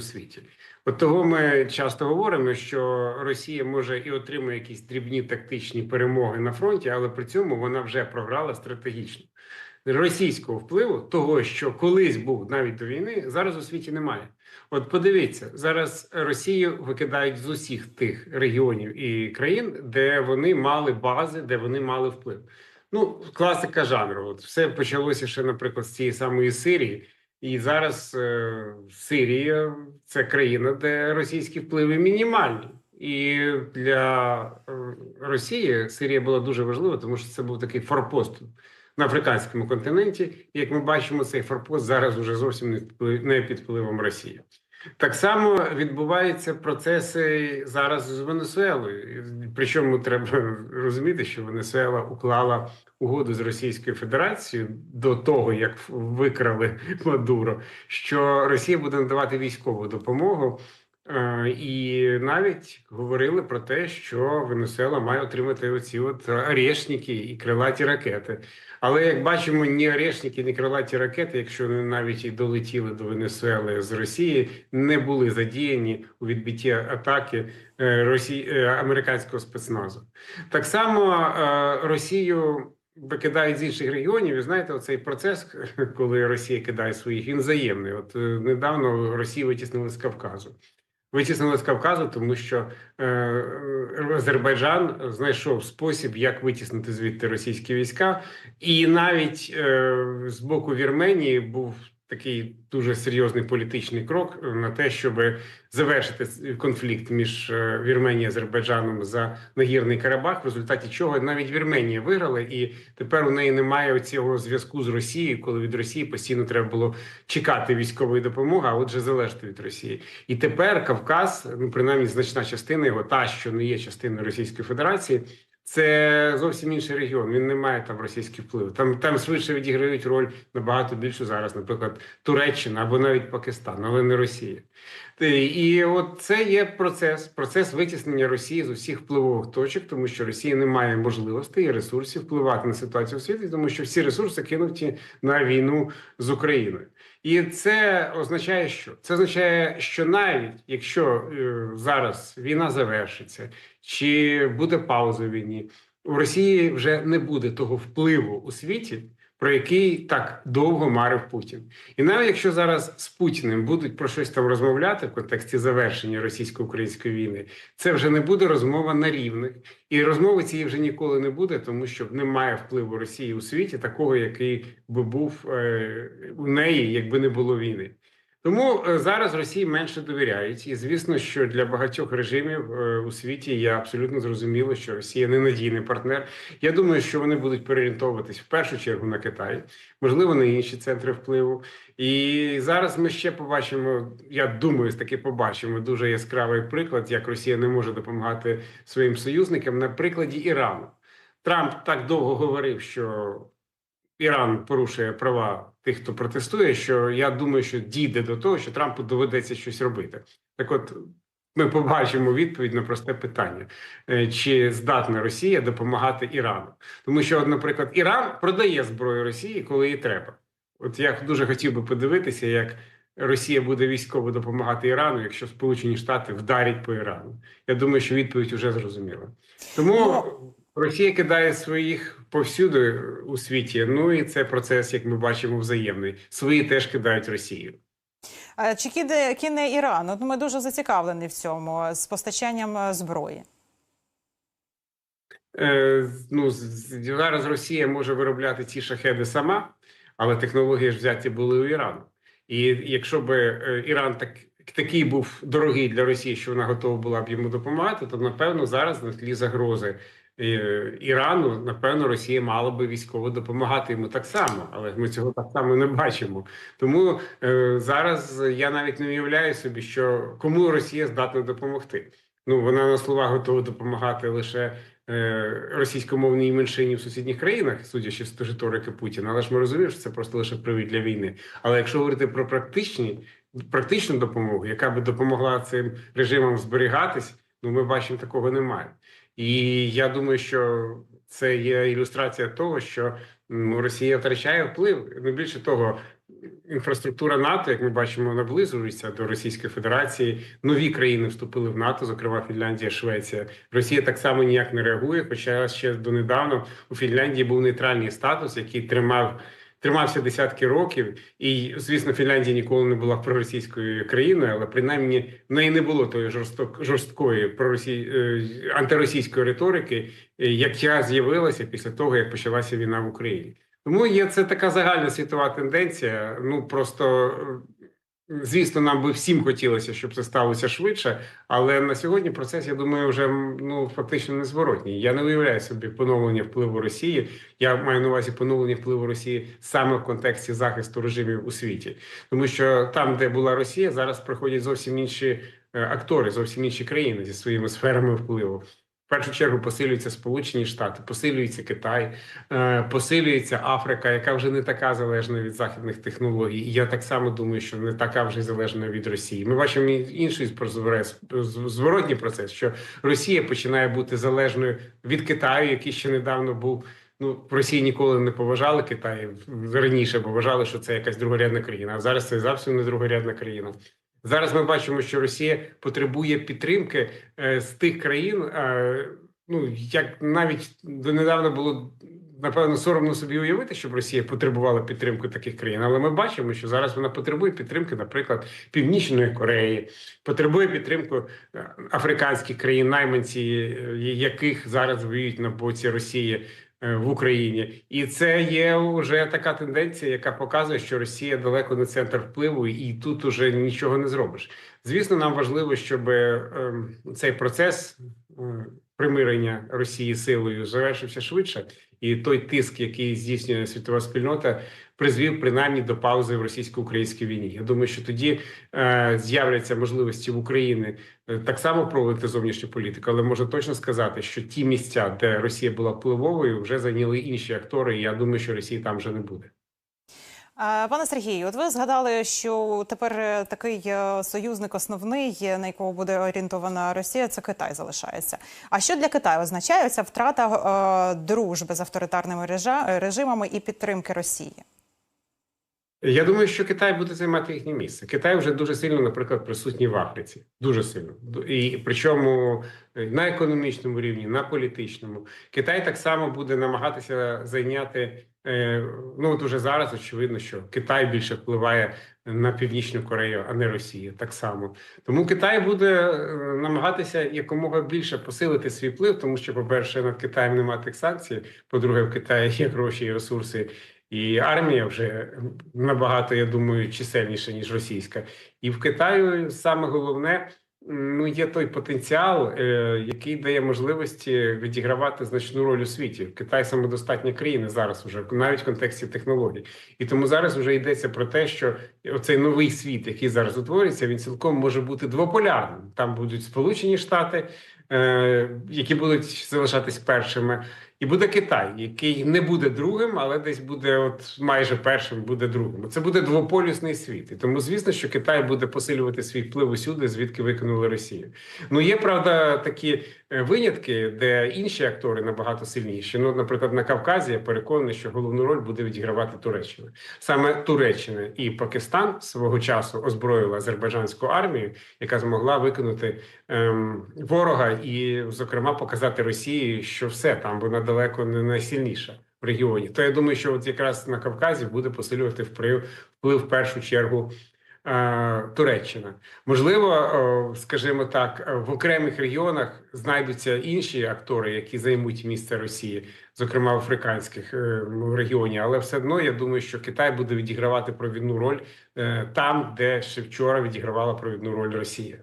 у світі. От того ми часто говоримо, що Росія може і отримує якісь дрібні тактичні перемоги на фронті, але при цьому вона вже програла стратегічно. Російського впливу, того, що колись був навіть до війни, зараз у світі немає. От подивіться, зараз Росію викидають з усіх тих регіонів і країн, де вони мали бази, де вони мали вплив. Ну, класика жанру. От все почалося ще, наприклад, з цієї самої Сирії. І зараз е, Сирія це країна, де російські впливи мінімальні. І для е, Росії Сирія була дуже важлива, тому що це був такий форпост на африканському континенті. І як ми бачимо, цей форпост зараз уже зовсім не під впливом Росії. Так само відбуваються процеси зараз з Венесуелою. Причому треба розуміти, що Венесуела уклала угоду з Російською Федерацією до того, як викрали Мадуро, що Росія буде надавати військову допомогу. Е, І навіть говорили про те, що Венесуела має отримати оці от орешники і крилаті ракети. Але як бачимо, ні орешники, ні крилаті ракети, якщо вони навіть і долетіли до Венесуели з Росії, не були задіяні у відбитті атаки е, Росії е, американського спецназу. Так само е, Росію викидають з інших регіонів. І знаєте, оцей процес, коли Росія кидає своїх, він взаємний. От недавно Росію витіснили з Кавказу. Витіснили з Кавказу, тому що е, Азербайджан знайшов спосіб, як витіснити звідти російські війська, і навіть е, з боку Вірменії був такий дуже серйозний політичний крок на те, щоб завершити конфлікт між е, Вірменією і Азербайджаном за нагірний Карабах, в результаті чого навіть Вірменія виграла, і тепер у неї немає цього зв'язку з Росією, коли від Росії постійно треба було чекати військової допомоги, а отже, залежати від Росії. І тепер Кавказ, ну принаймні значна частина його, та що не є частиною Російської Федерації. Це зовсім інший регіон. Він не має там російських впливу. Там там швидше відіграють роль набагато більшу зараз, наприклад, Туреччина або навіть Пакистан, але не Росія. І от це є процес, процес витіснення Росії з усіх впливових точок, тому що Росія не має можливостей і ресурсів впливати на ситуацію в світі, тому що всі ресурси кинуті на війну з Україною. І це означає, що це означає, що навіть якщо е, зараз війна завершиться, чи буде пауза війні, у Росії вже не буде того впливу у світі, про який так довго марив Путін. І навіть якщо зараз з Путіним будуть про щось там розмовляти в контексті завершення російсько-української війни, це вже не буде розмова на рівних, і розмови цієї вже ніколи не буде, тому що немає впливу Росії у світі, такого, який би був е, у неї, якби не було війни. Тому е, зараз Росії менше довіряють, і звісно, що для багатьох режимів е, у світі є абсолютно зрозуміло, що Росія ненадійний партнер. Я думаю, що вони будуть переорієнтовуватись в першу чергу на Китай, можливо, на інші центри впливу. І зараз ми ще побачимо. Я думаю, таки побачимо дуже яскравий приклад, як Росія не може допомагати своїм союзникам на прикладі Ірану. Трамп так довго говорив, що Іран порушує права тих, хто протестує. Що я думаю, що дійде до того, що Трампу доведеться щось робити. Так, от ми побачимо відповідь на просте питання: Е, чи здатна Росія допомагати Ірану? Тому що, наприклад, Іран продає зброю Росії, коли їй треба. От я дуже хотів би подивитися, як Росія буде військово допомагати Ірану, якщо Сполучені Штати вдарять по Ірану. Я думаю, що відповідь вже зрозуміла. Тому Росія кидає своїх повсюди у світі. Ну і це процес, як ми бачимо, взаємний. Свої теж кидають Росію. Е, Чи кине, кине Іран? От ми дуже зацікавлені в цьому з постачанням е, зброї. Е, ну, зараз Росія може виробляти ці шахеди сама, але технології ж взяті були у Ірану. І якщо би е, Іран так, такий був дорогий для Росії, що вона готова була б йому допомагати, то напевно зараз на тлі загрози е, Ірану, напевно, Росія мала би військово допомагати йому так само, але ми цього так само не бачимо. Тому е, зараз я навіть не уявляю собі, що кому Росія здатна допомогти. Ну вона на словах готова допомагати лише е, російськомовній меншині в сусідніх країнах, судячи з риторики Путіна. Але ж ми розуміємо, що це просто лише привід для війни. Але якщо говорити про практичні практичну допомогу, яка би допомогла цим режимам зберігатись, ну ми бачимо, такого немає. І я думаю, що це є ілюстрація того, що Росія втрачає вплив. Ну більше того, інфраструктура НАТО, як ми бачимо, наближується до Російської Федерації. Нові країни вступили в НАТО, зокрема Фінляндія, Швеція. Росія так само ніяк не реагує. Хоча ще донедавна у Фінляндії був нейтральний статус, який тримав. Тримався десятки років, і звісно, Фінляндія ніколи не була проросійською країною, але принаймні в неї не було тої жорсток жорсткої проросій е, антиросійської риторики, е, яка з'явилася після того, як почалася війна в Україні. Тому є це така загальна світова тенденція. Ну просто е, звісно, нам би всім хотілося, щоб це сталося швидше. Але на сьогодні процес, я думаю, вже ну фактично незворотній. Я не уявляю собі поновлення впливу Росії. Я маю на увазі поновлення впливу Росії саме в контексті захисту режимів у світі, тому що там, де була Росія, зараз приходять зовсім інші е, актори, зовсім інші країни зі своїми сферами впливу. Першу чергу посилюються Сполучені Штати, посилюється Китай, е, посилюється Африка, яка вже не така залежна від західних технологій. Я так само думаю, що не така вже залежна від Росії. Ми бачимо інший зворотній процес, що Росія починає бути залежною від Китаю, який ще недавно був. Ну, в Росії ніколи не поважали Китай раніше, бо вважали, що це якась другорядна країна. А зараз це зовсім не другорядна країна. Зараз ми бачимо, що Росія потребує підтримки е, з тих країн. Е, ну як навіть донедавна було напевно соромно собі уявити, щоб Росія потребувала підтримки таких країн. Але ми бачимо, що зараз вона потребує підтримки, наприклад, Північної Кореї, потребує підтримку е, африканських країн, найманці яких зараз воюють на боці Росії в Україні, і це є вже така тенденція, яка показує, що Росія далеко не центр впливу, і тут уже нічого не зробиш. Звісно, нам важливо, щоб ем, цей процес е, примирення Росії силою завершився швидше, і той тиск, який здійснює світова спільнота, призвів принаймні до паузи в російсько-українській війні. Я думаю, що тоді е, з'являться можливості в Україні е, так само проводити зовнішню політику, але можна точно сказати, що ті місця, де Росія була впливовою, вже зайняли інші актори. і Я думаю, що Росії там вже не буде. Е, Пане Сергію, от ви згадали, що тепер е, такий союзник основний, на якого буде орієнтована Росія, це Китай залишається. А що для Китаю означає ця втрата е, дружби з авторитарними режимами і підтримки Росії? Я думаю, що Китай буде займати їхнє місце. Китай вже дуже сильно, наприклад, присутній в Африці. Дуже сильно. І причому е, на економічному рівні, на політичному. Китай так само буде намагатися зайняти. е, Ну от уже зараз очевидно, що Китай більше впливає на Північну Корею, а не Росія. Так само. Тому Китай буде е, намагатися якомога більше посилити свій вплив, тому що, по-перше, над Китаєм немає тих санкцій. По-друге, в Китаї є гроші і ресурси. І армія вже набагато, я думаю, чисельніша ніж російська, і в Китаю саме головне ну є той потенціал, е, який дає можливості відігравати значну роль у світі. Китай самодостатня країна зараз, уже навіть в контексті технологій, і тому зараз вже йдеться про те, що оцей новий світ, який зараз утворюється, він цілком може бути двополярним. Там будуть Сполучені Штати, е, які будуть залишатись першими. І буде Китай, який не буде другим, але десь буде, от майже першим, буде другим. Це буде двополюсний світ. І тому, звісно, що Китай буде посилювати свій вплив усюди, звідки викинули Росію. Ну є правда такі е, винятки, де інші актори набагато сильніші. Ну, наприклад, на Кавказі я переконаний, що головну роль буде відігравати Туреччина. Саме Туреччина і Пакистан свого часу озброїли азербайджанську армію, яка змогла викинути ем, ворога і, зокрема, показати Росії, що все там вона далеко не найсильніша в регіоні. То я думаю, що от якраз на Кавказі буде посилювати вплив, вплив в першу чергу. е, Туреччина можливо, е, скажімо так, е, в окремих регіонах знайдуться інші актори, які займуть місце Росії, зокрема в африканських регіоні. Але все одно я думаю, що Китай буде відігравати провідну роль там, де ще вчора відігравала провідну роль Росія.